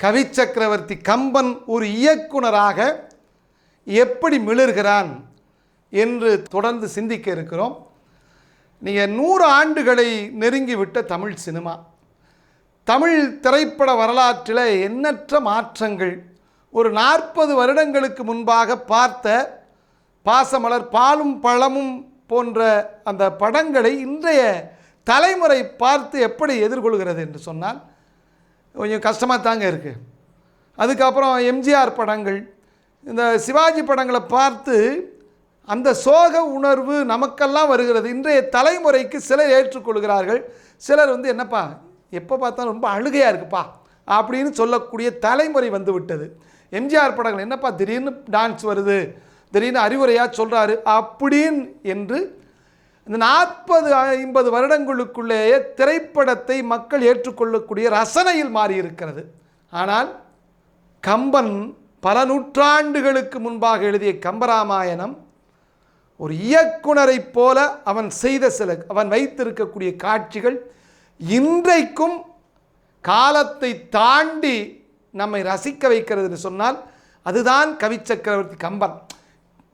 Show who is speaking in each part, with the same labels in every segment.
Speaker 1: கவி சக்கரவர்த்தி கம்பன் ஒரு இயக்குனராக எப்படி மிளர்கிறான் என்று தொடர்ந்து சிந்திக்க இருக்கிறோம். நீங்கள் நூறு ஆண்டுகளை நெருங்கிவிட்ட தமிழ் சினிமா. தமிழ் திரைப்பட வரலாற்றில் எண்ணற்ற மாற்றங்கள். ஒரு நாற்பது வருடங்களுக்கு முன்பாக பார்த்த பாசமலர் பாலும் பழமும் போன்ற அந்த படங்களை இன்றைய தலைமுறை பார்த்து எப்படி எதிர்கொள்கிறது என்று சொன்னால் கொஞ்சம் கஷ்டமாக தாங்க இருக்குது அதுக்கப்புறம் எம்ஜிஆர் படங்கள் இந்த சிவாஜி படங்களை பார்த்து அந்த சோக உணர்வு நமக்கெல்லாம் வருகிறது. இன்றைய தலைமுறைக்கு சிலர் ஏற்றுக்கொள்கிறார்கள். சிலர் வந்து என்னப்பா எப்போ பார்த்தாலும் ரொம்ப அழுகையாக இருக்குப்பா அப்படின்னு சொல்லக்கூடிய தலைமுறை வந்து விட்டது. எம்ஜிஆர் படங்கள் என்னப்பா திடீர்னு டான்ஸ் வருது திடீர்னு அறிவுரையாக சொல்கிறாரு அப்படின்னு என்று இந்த நாற்பது ஐம்பது வருடங்களுக்குள்ளேயே திரைப்படத்தை மக்கள் ஏற்றுக்கொள்ளக்கூடிய ரசனையில் மாறி இருக்கிறது ஆனால் கம்பன் பல நூற்றாண்டுகளுக்கு முன்பாக எழுதிய கம்பராமாயணம் ஒரு இயக்குனரைப் போல அவன் செய்த சில அவன் வைத்திருக்கக்கூடிய காட்சிகள் இன்றைக்கும் காலத்தை தாண்டி நம்மை ரசிக்க வைக்கிறது என்று சொன்னால் அதுதான் கவிச்சக்கரவர்த்தி கம்பன்.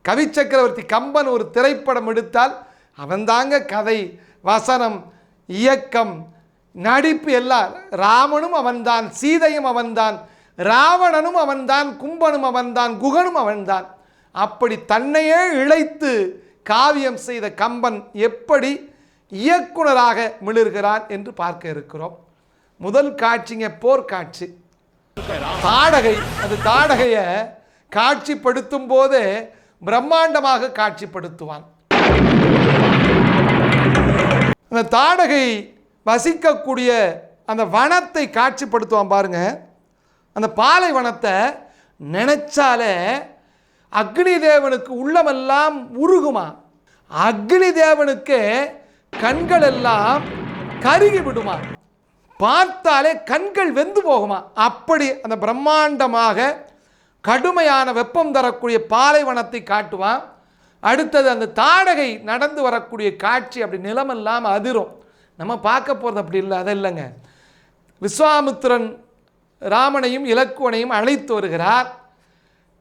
Speaker 1: கவிச்சக்கரவர்த்தி கம்பன் ஒரு திரைப்படம் எடுத்தால் அவன்தாங்க கதை வசனம் இயக்கம் நடிப்பு எல்லாம். ராமனும் அவன்தான் சீதையும் அவன்தான் ராவணனும் அவன்தான் கும்பனும் அவன்தான் குகனும் அவன்தான். அப்படி தன்னையே இழைத்து காவியம் செய்த கம்பன் எப்படி இயக்குனராக மிளிர்கிறான் என்று பார்க்க இருக்கிறோம். முதல் காட்சிங்க போர்க்காட்சி. தாடகை அது தாடகையை காட்சிப்படுத்தும் போதே பிரம்மாண்டமாக காட்சிப்படுத்துவான். அந்த தாடகை வசிக்கக்கூடிய அந்த வனத்தை காட்சிப்படுத்துவான் பாருங்க. அந்த பாலைவனத்தை நினைச்சாலே அக்னி தேவனுக்கு உள்ளமெல்லாம் உருகுமா? அக்னி தேவனுக்கு கண்கள் எல்லாம் கருகி விடுமா? பார்த்தாலே கண்கள் வெந்து போகுமா? அப்படி அந்த பிரம்மாண்டமாக கடுமையான வெப்பம் தரக்கூடிய பாலைவனத்தை காட்டுவான். அடுத்தது அந்த தாடகை நடந்து வரக்கூடிய காட்சி அப்படி நிலமெல்லாம் அதிரும். நம்ம பார்க்க போகிறது அப்படி இல்லை அது இல்லைங்க. விஸ்வாமித்திரன் ராமனையும் இலக்குவனையும் அழைத்து வருகிறார்.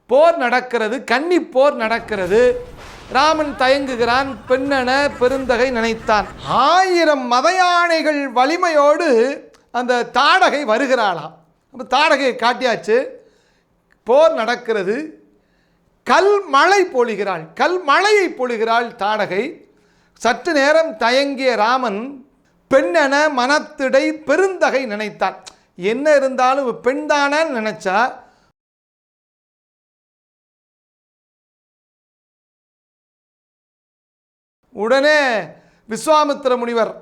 Speaker 1: போர் நடக்கிறது கன்னி போர் நடக்கிறது. ராமன் தயங்குகிறான் பெண்ணன பெருந்தகை நினைத்தான். ஆயிரம் மத யானைகள் வலிமையோடு அந்த தாடகை வருகிறாளாம். அப்போ தாடகையை காட்டியாச்சு. போர் நடக்கிறது கல் மழை பொழிகிறாள். கல் மழையை பொழிகிறாள் தாடகை. சற்று நேரம் தயங்கிய ராமன் பெண்ணென மனத்திடை பெருந்தகை நினைத்தான் என்ன இருந்தாலும் இவ நினைச்சா? உடனே விஸ்வாமித்திர முனிவர்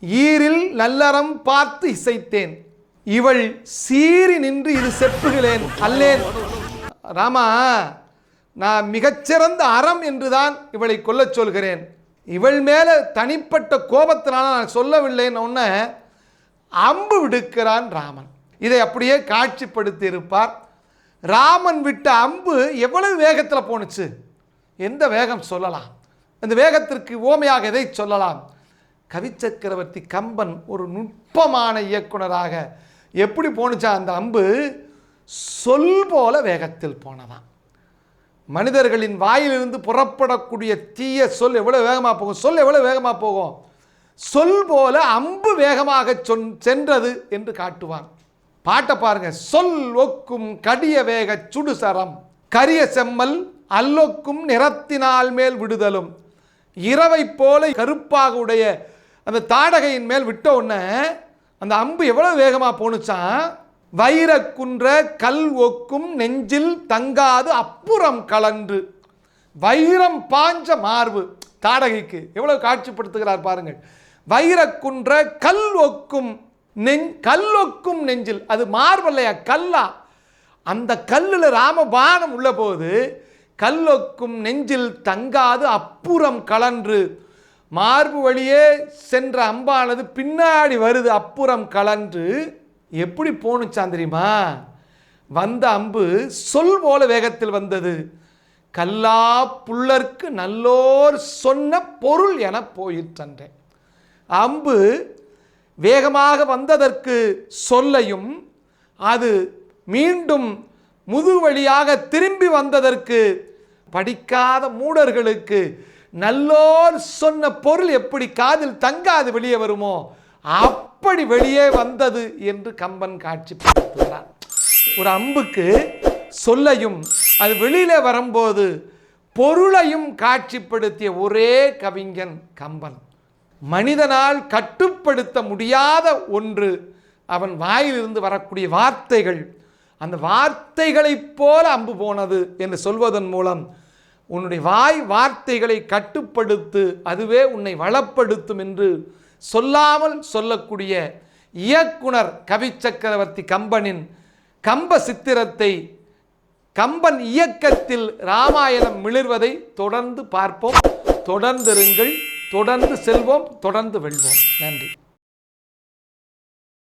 Speaker 1: ஈரில் நல்லறம் பார்த்து இசைத்தேன். இவள் சீறி நின்று இது செப்புகிறேன் அல்லேன். ராமா நான் மிகச்சிறந்த அறம் என்றுதான் இவளை கொல்லச் சொல்கிறேன். இவள் மேலே தனிப்பட்ட கோபத்தினால நான் சொல்லவில்லைன்னு உடனே அம்பு விடுக்கிறான் ராமன். இதை அப்படியே காட்சிப்படுத்தி இருப்பார் ராமன் விட்ட அம்பு எவ்வளவு வேகத்தில் போணுச்சு? எந்த வேகம் சொல்லலாம்? அந்த வேகத்திற்கு ஓமையாக எதை சொல்லலாம்? கவிச்சக்கரவர்த்தி கம்பன் ஒரு நுட்பமான இயக்குனராக எப்படி போணுச்சா அந்த அம்பு? சொல் போல வேகத்தில் போனதான் மனிதர்களின் வாயிலிருந்து புறப்படக்கூடிய தீய சொல் எவ்வளோ வேகமாக போகும்? சொல் எவ்வளோ வேகமாக போகும்? சொல் போல அம்பு வேகமாக சொன் சென்றது என்று காட்டுவான். பாட்டை பாருங்க. சொல் ஒக்கும் கடிய வேக சுடுசரம் கரிய செம்மல் அல்லொக்கும் நிறத்தினால் மேல் விடுதலும். இரவை போல கருப்பாக உடைய அந்த தாடகையின் மேல் விட்ட உடனே அந்த அம்பு எவ்வளோ வேகமாக போணுச்சான்? வைரக்குன்ற கல் ஒக்கும் நெஞ்சில் தங்காது அப்புறம் கலன்று. வைரம் பாஞ்ச மார்பு. தாடகைக்கு எவ்வளவு காட்சிப்படுத்துகிறார் பாருங்கள். வைரக்குன்ற கல் ஒக்கும் நெஞ் கல்லொக்கும் நெஞ்சில். அது மார்பல்லையா கல்லா. அந்த கல்லில் ராமபானம் உள்ள போது கல்லொக்கும் நெஞ்சில் தங்காது அப்புறம் கலன்று. மார்பு வழியே சென்ற அம்பானது பின்னாடி வருது அப்புறம் கலன்று. எப்படி போணுச்சான் தெரியுமா? வந்த அம்பு சொல் போல வேகத்தில் வந்தது. கல்லா புல்லர்க்கு நல்லோர் சொன்ன பொருள் என போயிற்றன்றேன் அம்பு வேகமாக வந்ததற்கு சொல்லையும் அது மீண்டும் முது வழியாக திரும்பி வந்ததற்கு படிக்காத மூடர்களுக்கு நல்லோர் சொன்ன பொருள் எப்படி காதில் தங்காது வெளியே வருமோ? அப்படி வெளியே வந்தது என்று கம்பன் காட்சிப்படுத்துகிறார். ஒரு அம்புக்கு சொல்லையும் அது வெளியில வரும்போது பொருளையும் காட்சிப்படுத்திய ஒரே கவிஞன் கம்பன். மனிதனால் கட்டுப்படுத்த முடியாத ஒன்று அவன் வாயிலிருந்து வரக்கூடிய வார்த்தைகள். அந்த வார்த்தைகளைப் போல அம்பு போனது என்று சொல்வதன் மூலம் உன்னுடைய வாய் வார்த்தைகளை கட்டுப்படுத்து அதுவே உன்னை வளப்படுத்தும் என்று சொல்லாமல் சொல்லக்கூடிய இயக்குனர் கவி சக்கரவர்த்தி கம்பனின் கம்ப சித்திரத்தை கம்பன் இயக்கத்தில் ராமாயணம் மிளிர்வதை தொடர்ந்து பார்ப்போம். தொடர்ந்திருங்கள் தொடர்ந்து செல்வோம் தொடர்ந்து வெல்வோம். நன்றி.